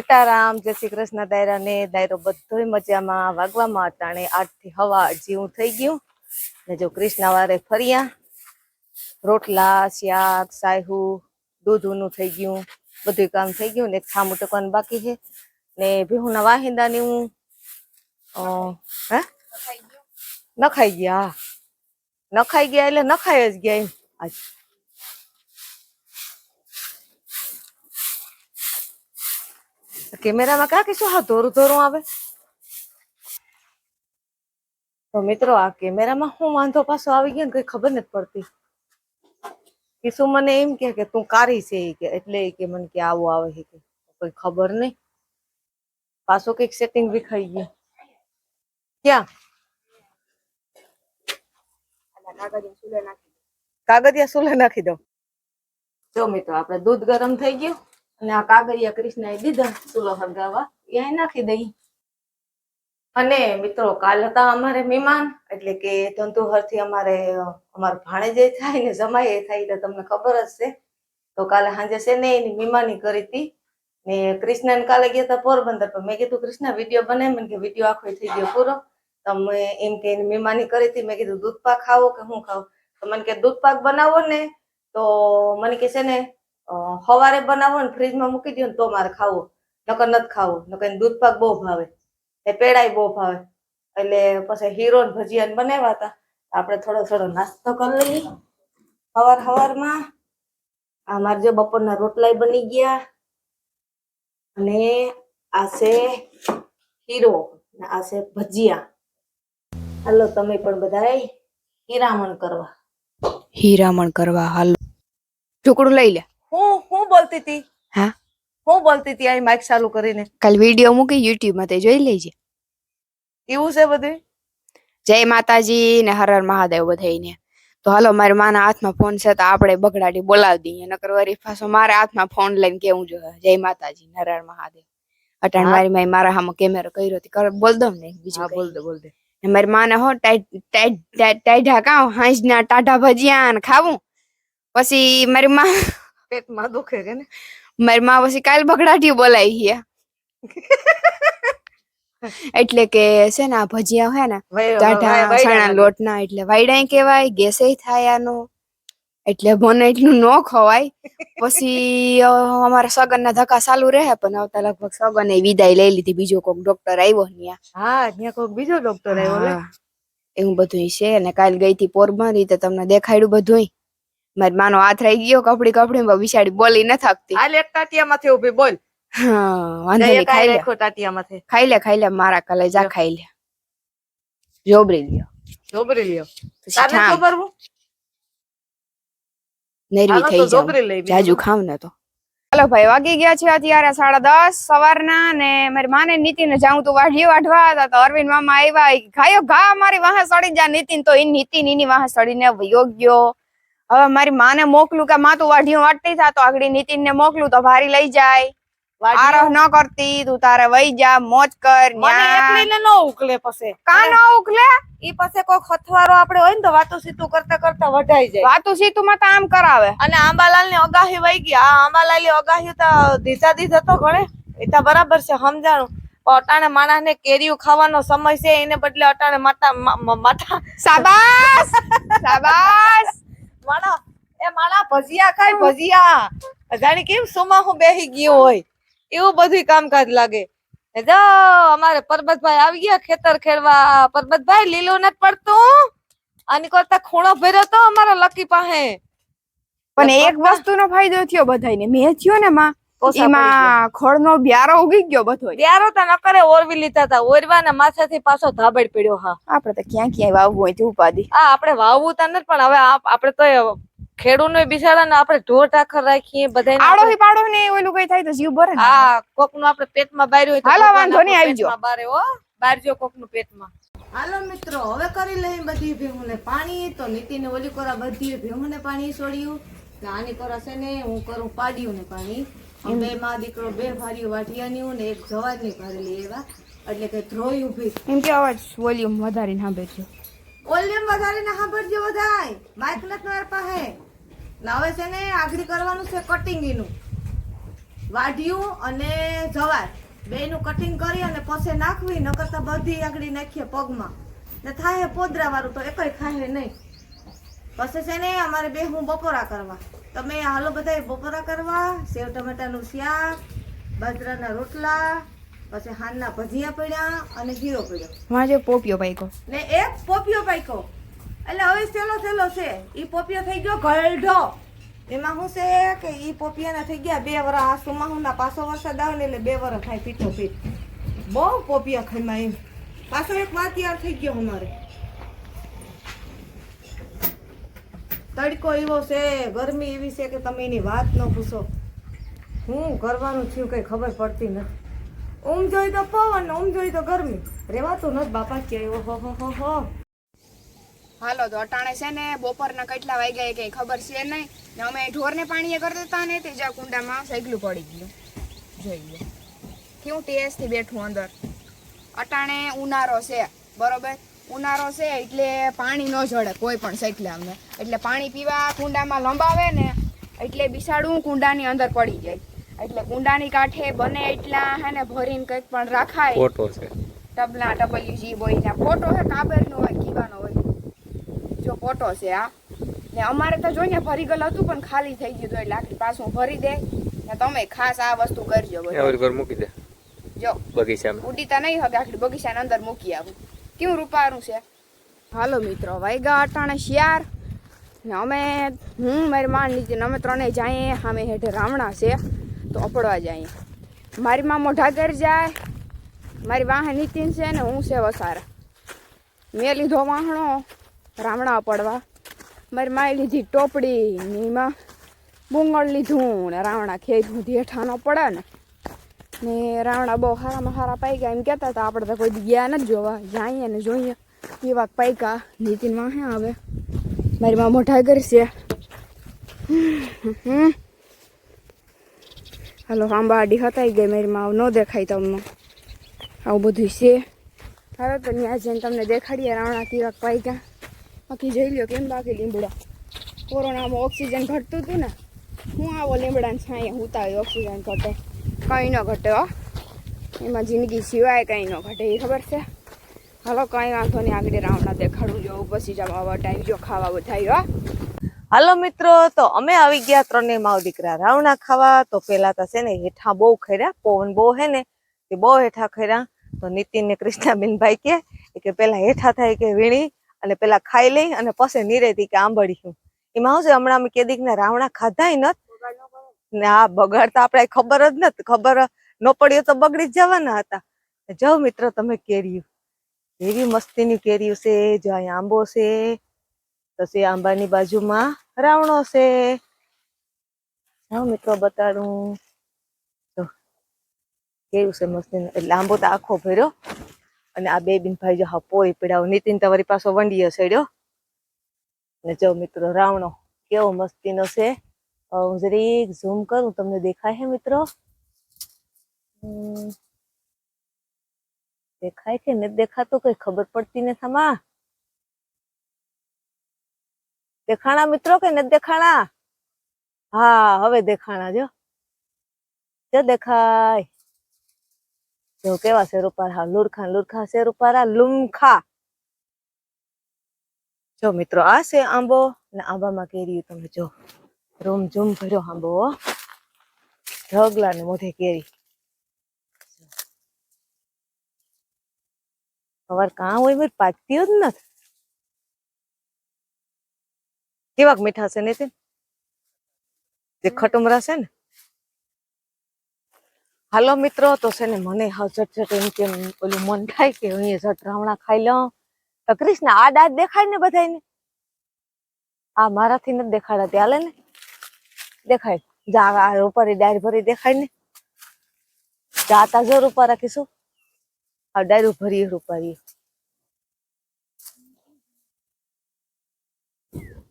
સીતારામ, જય શ્રી કૃષ્ણ દાયરા ને દાયરો બધોય મજામાં. વાગવામાં હતા આઠથી હવા જેવું થઈ ગયું. ને જો કૃષ્ણ વારે ફર્યા, રોટલા, શાક સાહુ દૂધનું થઈ ગયું. બધું કામ થઈ ગયું ને ખામું ટકવાનું બાકી છે. ને ભીહુના વાહિંદાની હું હે? નખાઈ ગયા. હા. નખાઈ ગયા એટલે નખાઈ જ ગયા આજ કેમેરામાં કા કે શું? હા ધોરું ધોરું આવે. તો મિત્રો આ કેમેરામાં હું વાંધો પાછો આવી ગયો ને કઈ ખબર નથી પડતી. કિશુ મને એમ કે કે તું કારી છે કે એટલે કે મને કે આવું આવે છે કે. કોઈ ખબર નહીં. પાછો કંઈક સેટિંગ વિખાઈ ગયું. ક્યાં? કાગળિયા સુલે નાખી દો. જો મિત્રો આપણે દૂધ ગરમ થઈ ગયું. અને આ કાગળિયા કૃષ્ણએ દીધા ચૂલો સળગાવવા એ નાખી દઈ. અને મિત્રો, કાલ હતા અમારે મહેમાન, એટલે કે ધંધુહરથી અમારે અમારે અમારા ભાણે જે થાય ને જમાઈ એ થાય એટલે તમને ખબર જ છે. તો કાલે સાંજે છે ને એની મહેમાની કરી હતી. ને કૃષ્ણને કાલે ગયા હતા પોરબંદર, પણ મેં કીધું, કૃષ્ણ, વીડિયો બનાવી મને કે વીડિયો આખો થઈ ગયો પૂરો. તમે એમ કે એની મહેમાની કરી હતી. મેં કીધું દૂધ પાક ખાવો કે હું ખાવ? તો મને કે દૂધ પાક બનાવો ને. તો મને કે છે ને સવારે બનાવો ને ફ્રીજમાં મૂકી દો ને તો મારે ખાવું. નકર નથી ખાવું. નકર દૂધ પાક બહુ ભાવે. એ પેડાય બહુ ભાવે. એટલે પછી હીરો ને ભજીયા બનાવ્યા હતા. આપણે થોડો થોડો નાસ્તો કરી લઈએ. સવાર સવારમાં આ મારે જો બપોરના રોટલાય બની ગયા. અને આ છે હીરો ને આ છે ભજીયા. હાલો, તમે પણ બધાએ હીરામણ કરવા. હીરામણ કરવા, હાલ. ટુકડું લઈ લે. બોલતી હતી? હા. હું બોલતી હતી અહીં માઇક ચાલુ કરીને. કાલ વીડિયો મૂકી યુટ્યુબમાં તે જોઈ લેજે. એવું છે બધું જય માતાજી ને હર હર મહાદેવ બધાઈને તો હાલો મારી માના હાથમાં ફોન છે તો આપણે બગડાટી બોલાવી દઈએ. નકર વરી પાછો મારા હાથમાં ફોન લઈને કેવું જોઈએ જય માતાજી ને હર હર મહાદેવ. અટાણ મારી માઈ મારા હામાં કેમેરો કર્યો હતી. કર બોલ દઉં ને બીજું બોલ. દે બોલ દે. ને મારી માને હો ટાઈટ ટાઈટ ટાઈટ કાં હાંસના ટાઢા ભજીયા ને ખાવું. પછી મારી માં પેટમાં દુખે છે ને. મારી માં પછી કાલ બગડાટી બોલાવી ગયા. એટલે કે છે ને આ ભજીયા હોય ને ચણા લાગે. લોટના એટલે વાયડાય કહેવાય ગેસે થાય આનો એટલે મને એટલું ન ખવાય. પછી અમારા સગન ના ધક્કા ચાલુ રહે પણ આવતા લગભગ સગન વિદાય લઈ લીધી. બીજો કોઈક ડોક્ટર આવ્યો ન્યા. હા ત્યાં કોઈક બીજો ડોક્ટર આવ્યો એવું બધું છે. અને કાલ ગઈ હતી પોરબંદર રીતે તમને દેખાડ્યું બધું મારી માનો હાથ રહી ગયો કપડી કપડી બિચારી બોલી ન થાકતી. હાલ એક ટાટિયામાંથી ઊભી બોલ. હા વાંધો નહીં ખાઈ લે. રાખો ટાટિયામાંથી ખાઈ લે ખાઈ લે મારા કલેજા. ખાઈ લે. જોબરી લ્યો. જોબરી લ્યો. તારે ઠામ જોબરવું નરવી થઈ જાવ જાજુ ખાવ ને તો. ચાલો ભાઈ વાગી ગયા છે અત્યારે સાડા દસ સવારના ને મારી માને નીતિને જાઉં તું વાઢીએ વાઢવા. હતા તો અરવિંદ મામા આવ્યા. ખાયો ઘા મારી વાહે સડી જા નીતિન તો એ નીતિન એની વાહે સડીને યોગ્યો. ગયો હવે મારી માને મોકલું કે માં તું વાઢીઓ વાટતી થા તો આગળ નીતિન ને મોકલું તો ભારી લઈ જાય. આરહ ન કરતી તું તારે વઈ જા મોજ કર મને ન્યા એકલીને નો ઉકલે પછી. કાનો ઉકલે? ઈ પાસે કોઈ ખથવારો આપણે હોય ને તો વાતો સીતું કરતા કરતા વઢાઈ જાય. વાતું સીતું માં તો આમ કરાવે. અને આંબાલાલની અગાહી વહી ગઈ. આ આંબાલાલની અગાહી તો દીધા દીધા તો ગણે એ તો બરાબર છે સમજાણું. અટાણે માણસ ને કેરીઓ ખાવાનો સમય છે એને બદલે અટાણે માતા માતા સાબાસ! સાબાસ! માણા એ માણા ભજીયા ખાય ભજીયા. જાણે કેમ સોમાં હું બેહી ગયો હોય? એવું બધું કામકાજ લાગે. જાઓ અમારે પરબતભાઈ આવી ગયા ખેતર ખેડવા. પરબતભાઈ લીલો નથી પડતું? આની કરતા ખૂણો ભર્યો તો અમારા લકી પાસે. પણ એક વસ્તુનો ફાયદો થયો બધાને મેં થયો ને માં. એમાં ખળનો બ્યારો ઉગી ગયો બધો બ્યારો તો નકરે ઓરવી લીધા હતા ઓરવા ને માથેથી પાછો ધાબડ પડ્યો હા. આપણે તો ક્યાં ક્યાંય વાવવું હોય તે ઉપાધિ. આ આપણે વાવવું તો નથી પણ હવે આપ- આપણે તો ખેડૂત નો બિચારા ને આપણે ઢોર ઢાખર રાખીએ બધા આડો પાડો ને ઓલું કઈ થાય તો જીવ ભરે હા કોકનું આપણે પેટમાં બાર્યું હોય હાલો, વાંધો નહીં, આવજો. બારે હો. બારજો કોકનું પેટમાં. હાલો મિત્રો હવે કરી લઈ બધી ભેહુને પાણી. તો નીતિને ઓલી કોરા બધી ભેહુને પાણી છોડ્યું ને આની કોરા છે ને હું કરું પાડ્યું ને પાણી. બે માં દીકરો બે ભારીઓ વાટિયાની ને એક જવાજની ભરેલી એવા એટલે કે ધ્રોઈ ઊભી એમ કે અવાજ વોલ્યુમ વધારીને સાંભળજો. વોલ્યુમ વધારીને સાંભળજો બધાય. માઇક નથી મારા પાસે. હવે છે ને આગળ કરવાનું છે કટિંગ એનું વાઢિયું અને જવાર. બેયનું કટિંગ કરી અને પછી નાખવી ન કરતા બધી આગળી નાખીએ પગમાં. ને થાય પોદરા વાળું તો એકય ખાય નહીં. પછી છે ને અમારે બે હું બપોરા કરવા. તમે હાલો બધા બપોરા કરવા સેવ ટમેટાનું શાક બાજરાના રોટલા પછી હાનના ભજીયા પડ્યા અને જીરો પડ્યો. વાંચે પોપિયો પાઈકો ને એક પોપિયો પાક્યો. એટલે હવે સેલો સેલો છે. ઈ પોપિયો થઈ ગયો ગળઢો. એમાં શું છે કે ઈ પોપિયાના થઈ ગયા બે વરસ. આ સુમાહુના પાછો વરસાદ આવે ને એટલે બે વરસ થાય પીઠો પીઠ બહુ પોપિયા ખાઈમાં એમ. પાછો એક વાત યાર થઈ ગયો અમારે. તડકો એવો છે, ગરમી એવી છે કે તમે એની વાત ન પૂછો. હું કરવાનું થયું કઈ ખબર પડતી નથી. ઊંઘ જોઈ તો પવન, ઊંઘ જોઈ તો ગરમી. રેવાતું નથી બાપા કે હો હો હો હો. હાલો, તો અટાણે છે ને, બપોરના કેટલા વાગ્યા એ કઈ ખબર છે નહીં. ને અમે ઢોરને પાણીએ કરતા હતા ને તે જ્યાં કુંડામાં સેગલું પડી ગયું. જોઈ લો. કેવું ટેસ્ટથી બેઠું અંદર. અટાણે ઉનાળો છે, બરોબર? ઉનાળો છે એટલે પાણી ન જડે કોઈ પણ સાયકલે અમને એટલે પાણી પીવા કુંડામાં લંબાવે ને એટલે બિસાડું કુંડાની અંદર પડી જાય. એટલે કુંડાની કાંઠે બને એટલા હે ને ભરીને કંઈક પણ રાખાય. ફોટો છે. ટબલા ટબલ્યુ જી બોયના. ફોટો છે કાબરનો હોય કીવાનો હોય. જો ફોટો છે આ. ને અમારે તો જોઈને ભરી ગયેલ હતું પણ ખાલી થઈ ગયું એટલે આખી પાછું ભરી દે. ને તમે ખાસ આ વસ્તુ કરજો. મૂકી દે. જો. બગીચામાં. ઉડીતા નહીં હવે આખી બગીચાની અંદર મૂકી આવું. કેવું રૂપારું છે? હાલો મિત્રો, વાયગા અટાણે શિયાર. ને અમે, હું, મારી માં નીચે અમે ત્રણેય જઈએ, અમે હેઠે રાવણા છે, તો અપડવા જઈએ. મારી માં મોઢાગર જાય, મારી વાહન નીતિન છે ને હું છે વસારા. મેં લીધો વાહણો રામણા અપડવા. મારી માએ લીધી ટોપડી ને એમાં બુંગળ લીધું ને રાવણા સુધી હેઠાનો પડે ને. ને રાવણા બહુ હારામાં હારા પાઈકા એમ કહેતા હતા, આપણે તો કોઈ ગયા નથી જોવા, જઈએ ને જોઈએ. કેવા પાઈકા નીતિન હે આવે. મારી માં મોઢા કરશે હાલો આંબા આડી હતાઈ ગઈ મારી માં ન દેખાય તમને. આવું બધું છે. હવે તો ત્યાં જઈને તમને દેખાડીએ રાવણા કેવા પાઈકા બાકી જોઈ લ્યો કેમ બાકી લીમડા. કોરોનામાં ઓક્સિજન ઘટતું હતું ને, હું આવો લીમડાને છાંયે હોય ઓક્સિજન ઘટે. કંઈ ન ઘટે એમાં જિંદગી સિવાય કંઈ ન ઘટે, એ ખબર છે? હાલો, કંઈ વાંધો નહીં, આગળ રાવણા દેખાડું જો પછી જવા ટાઈમ જો ખાવા બધાય, હો. હાલો મિત્રો, તો અમે આવી ગયા ત્રણે માવ દીકરા રાવણા ખાવા, તો પેલા તો છે ને હેઠા બહુ ખર્યા પવન બહુ હે ને, તે બહુ હેઠા ખર્યા તો નીતિન ને કૃષ્ણાબેન કે કે પેલા હેઠા થાય કે વીણી, અને પેલા ખાઈ લઈ, અને પછી નિરેતી કે આંબળ્યું. એમાં શું હમણાં અમે કેદીક ના રાવણા ખાધાય નત ને આ બગાડ તો આપણે ખબર જ નથી, ખબર ન પડ્યો તો બગડી જ જવાના હતા. જાઓ મિત્રો, તમે કેરીયું એવી મસ્તીની કેરીયું છે, જો અહીં આંબો છે પછી આંબાની બાજુમાં રાવણો છે. જાઓ મિત્રો, બતાડું. તો કેવું છે મસ્તી એટલે આંબો તો આખો ભર્યો. અને આ બે બિન ભાઈ જો હા પોઈ પીડાવ નીતિન તમારી પાછો વંડીયો સડ્યો ને જો મિત્રો, રાવણો, કેવો મસ્તીનો છે. હું જરીક ઝૂમ કરું તમને દેખાય છે મિત્રો હમ. દેખાય કે નથી દેખાતું કઈ ખબર પડતી નથી આમાં દેખાણા મિત્રો કે નથી દેખાણા હા હવે દેખાણા જો જો દેખાય જો કેવા છે રૂપારા હા લુરખા ને લુરખા છે રૂપારા લુમખા જો મિત્રો આ છે આંબો ને આંબામાં કેરી તમે જો રૂમ ઝૂમ ભર્યો આંબો હો. ઢગલા ને મોઢે કેરી. સવાર કાં હોય મેં પાકતી જ નથી. કેવાક મીઠા છે નીતિન જે ખટુમરા છે ને? હાલો મિત્રો તો છે ને મને હાવ ઝટઝટ એમ કેમ ઓલું મન થાય કે હું ઝટ રાવણા ખાઈ લઉં. તો કૃષ્ણ આ દાંત દેખાય ને બધાને આ મારાથી નથી દેખાડા ત્યાં ને? દેખાય. જા ઉપર ડાયર ભરી દેખાય ને. જાતા જોર ઉપર રાખીશું. આ ડાયરું ભરી રૂપારી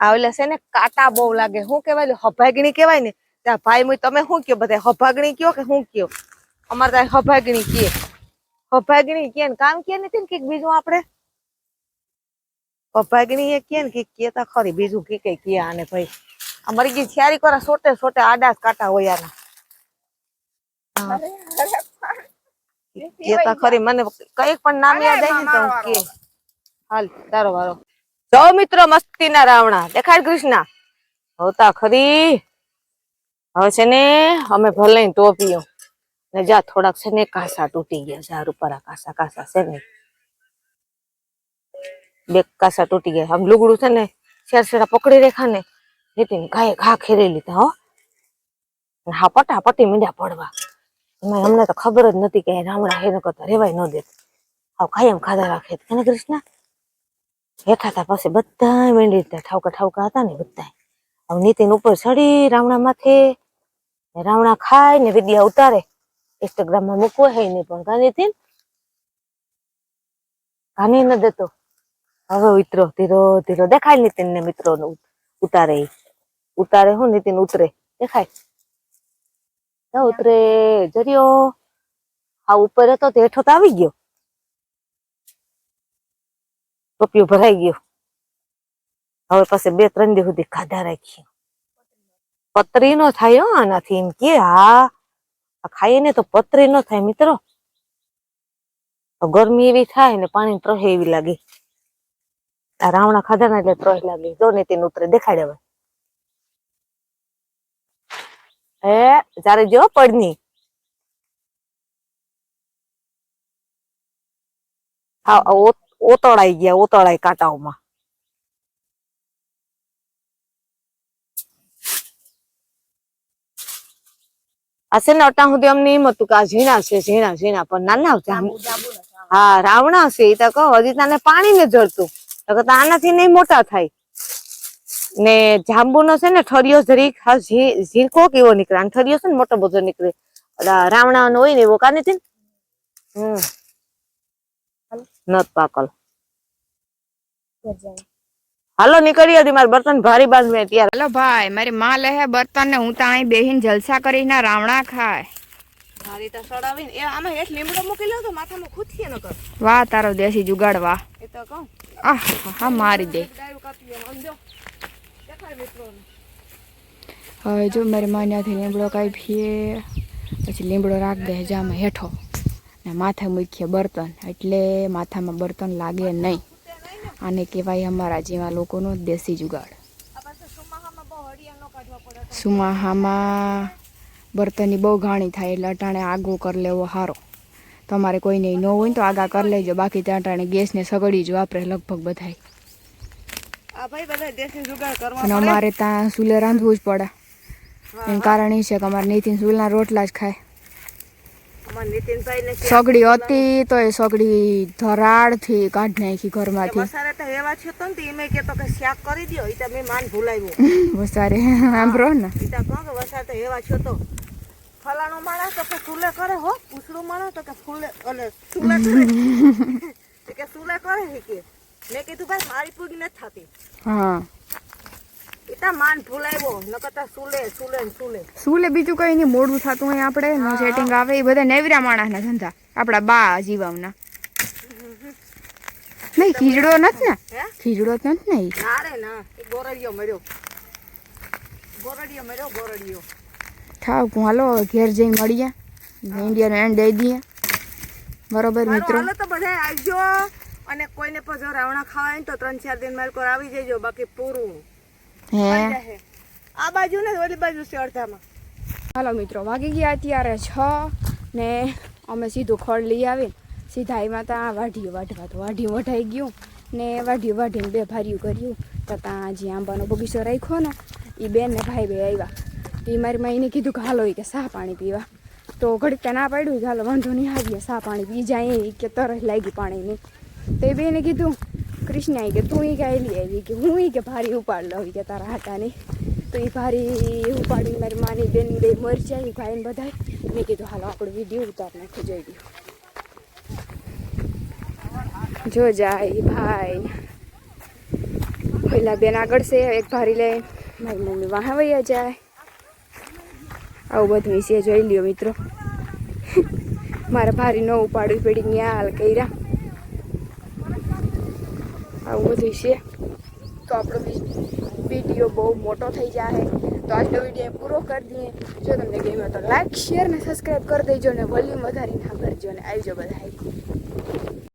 આવેલા છે ને, કાટા બહુ લાગે. શું કેવાય હભાગણી કેવાય ને. ત્યાં ભાઈ મુઈ તમે શું કયો? બધા હભાગણી કયો કે શું કયો? અમારે ત્યાં હભાગણી કીએ. હભાગણી કે ને. કામ કે નથી ને કંઈક બીજું આપણે? હભાગણી એ કે ને કંઈક કેતા ખરી. બીજું કે કઈ કે આને ભાઈ. અમારી ગઈ છ્યારી કરા સોટે સોટે આડા કાટા હોય આના. હા. તો ખરી મને કંઈક પણ નામ યાદ આવી તો કે. હાલ તારો વારો. જો મિત્રો મસ્તી ના રાવણા. દેખાડ કૃષ્ણ. હોતા ખરી. હવે છે ને અમે ભલે ટોપીઓ. ને જા થોડાક છે ને કાસા તૂટી ગયા ઝાડ ઉપર આ કાસા કાસા છે ને. બે કાસા તૂટી ગયા આમ લુગડું છે ને શેર શેરા પકડી રેખા ને. નીતિન ગાય ઘા ખેરી લીધા, હો. હા, પટાપટી મીંડ્યા પડવા. એમાં અમને તો ખબર જ નથી કે રામડા હેનો કરતા રેવાય ન દેત. હાવ કાયમ ખાધા રાખે કે કૃષ્ણ? હેઠા હતા પછી બધા મીંડી હતા ઠાવકા ઠાવકા હતા ને બધા હવે નીતિન ઉપર ચડી રાવણા માથે રાવણા ખાય ને વિદ્યા ઉતારે. ઇન્સ્ટાગ્રામમાં મૂકવો હે નહીં પણ કા નીતિન? કાની ન દેતો. હવે ઉતરો ધીરો ધીરો. દેખાય નીતિન ને મિત્રો ઉતારે. ઉતારે હું નીતિન ઉતરે. દેખાય? ઉતરે. જરિયો આ ઉપર હતો, તે હેઠો તો આવી ગયો. ટોપિયો ભરાઈ ગયો. હવે પાસે બે, ત્રણ દિવસ સુધી ખાધા રાખી પતરી નો થાય હો આનાથી એમ કે, હા, આ ખાઈએ ને તો પતરી નો થાય મિત્રો. ગરમી એવી થાય ને પાણી ત્રહે એવી લાગે. આ રાવણા ખાધા ને એટલે ત્રહ લાગે. જો ને તેને ઉતરે. દેખાડે હવે એ જયારે જો પડની. હા ઓતળાઈ ગયા ઓતળાઈ કાંટાઓમાં. ને અટા સુધી અમને એમ હતું કે આ ઝીણા છે ઝીણા ઝીણા પણ નાના હતા હા રાવણા છે એ તો કહો હજી તને પાણી ને જળતું. આનાથી નહીં મોટા થાય. ને જાંબુનો છે ને ઠરિયો જરીક હા ઝીરકો કેવો નીકળે? અને ઠરિયો છે ને મોટો બધો નીકળે. રાવણાનો હોય ને એવો કાને થી હમ. નત પાકલ. હાલો નીકળી હતી મારે બર્તન ભારી બાંધવે ત્યારે હાલો ભાઈ મારી માં લે બર્તન ને હું તો અહીં બેહીને જલસા કરીને રાવણા ખાય. ભારી તો સડાવીને એ આમાં હેઠ લીમડો મૂકી લો તો માથામાં ખૂદીએ ન કર વાહ તારો દેશી જુગાડ વાહ. એ તો કહું. આહ હા મારી દે. કાપી એમ સમજો દેખાય મિત્રોને હવે જો મારી માન્યાથી લીમડો કાપીએ, પછી લીમડો રાખ દે જામાં હેઠો. ને માથે મૂકીએ બર્તન, એટલે માથામાં બર્તન લાગે નહીં. આને કહેવાય અમારા જેવા લોકોનો દેશી જુગાડ. સુમાહામાં બર્તનની બહુ ઘાણી થાય એટલે અટાણે આગો કરી લેવો સારો તમારે કોઈને ન હોય તો આગા કરી લેજો, બાકી ત્યાં અટાણે ગેસને સગડી જ વાપરે લગભગ બધાય આ ભાઈ બધા દેશી જુગાડ કરવા અને અમારે ત્યાં ચૂલે રાંધવું જ પડે. એનું કારણ એ છે કે અમારે નીતિન ચૂલના રોટલા જ ખાય. સગડી હતી તો એ સગડી ધરાડથી કાઢી નાખી ઘરમાંથી. વસારે તો એવા છે તો ને તે એમે કે શાક કરી દ્યો ઈ મેં માન ભૂલાવ્યું. વસારે સાંભળો ને. ફલાણો માણસ તો કે સુલે કરે હો પૂછડું માણસ તો કે ફૂલે અને સુલે કરે. કે સુલે કરે કે? મેં કીધું ભાઈ મારી પૂરી નથી થતી. હા. ઈ માન ભૂલાવ્યો નકર સુલે સુલે સુલે. સુલે બીજું કઈ નહીં મોડું થતું હોય આપણે નો સેટિંગ આવે એ બધા નેવરા માણસના ધંધા આપડા બા જીવાવના. નહીં ખીજડો નથી ને? ખીજડો નથી ને. ના રે ના એ ગોરડીયો મર્યો ગોરડીયો મર્યો ગોરડિયો. થાવ હું હાલો ઘેર જઈને મળીએ. ઇન્ડિયાનો એન્ડ દઈ દઈએ. બરોબર મિત્રો? હાલો તો બધા આવજો. અને કોઈને પણ જો રાવણા ખાવાય તો ત્રણ ચાર દિન મારે કોઈ આવી જજો બાકી પૂરું. હે? આ બાજુ ને ઓલી બાજુ છે અડધામાં. હાલો મિત્રો વાગી ગયા અત્યારે છ ને અમે સીધું ખડ લઈ આવીને સીધા એમાં ત્યાં વાઢીયું વાઢવા તો વાઢીઓ વઢાઈ ગયું ને વાઢીયું વાઢીને બે ભાર્યું કર્યું. તો ત્યાં જે આંબાનો બગીચો રાખ્યો ને એ બેન ને ભાઈ બે આવ્યા એ મારી માઈને કીધું કે હાલો ઈ કે સા પાણી પીવા. તો ઘડીક ના પાડ્યું હાલો વાંધો નહીં આવીએ સા પાણી પી જાય ઈ કે તરસ લાગી પાણીની. તો એ બેને કીધું કૃષ્ણાએ કે તું એ કાંઈ આવી કે હું એ કે ભારી ઉપાડ લઉં કે તારા હાટાની. તો એ ભારી ઉપાડી મારી માની બેન બે મરી જાય ભાઈ બધા મેં કીધું, હાલો, આપણો વીડિયો ઉતાર નાખી, જોઈ ગયું જો જાય ભાઈ. પહેલા બેન આગળ છે, એક ભારી લઈ મારી મમ્મી વાહ વૈયા જાય. આવું બધું છે, જોઈ લ્યો મિત્રો. મારા ભારી ન ઉપાડવી પડી હાલ કર્યા. આવું બધું છે તો આપણો વીડિયો બહુ મોટો થઈ જાય તો આજનો વીડિયો પૂરો કરી દઈએ. જો તમને ગમ્યો તો લાઈક શેર ને સબસ્ક્રાઈબ કરી દેજો ને વોલ્યુમ વધારીને સાંભળજો ને. આવજો બધા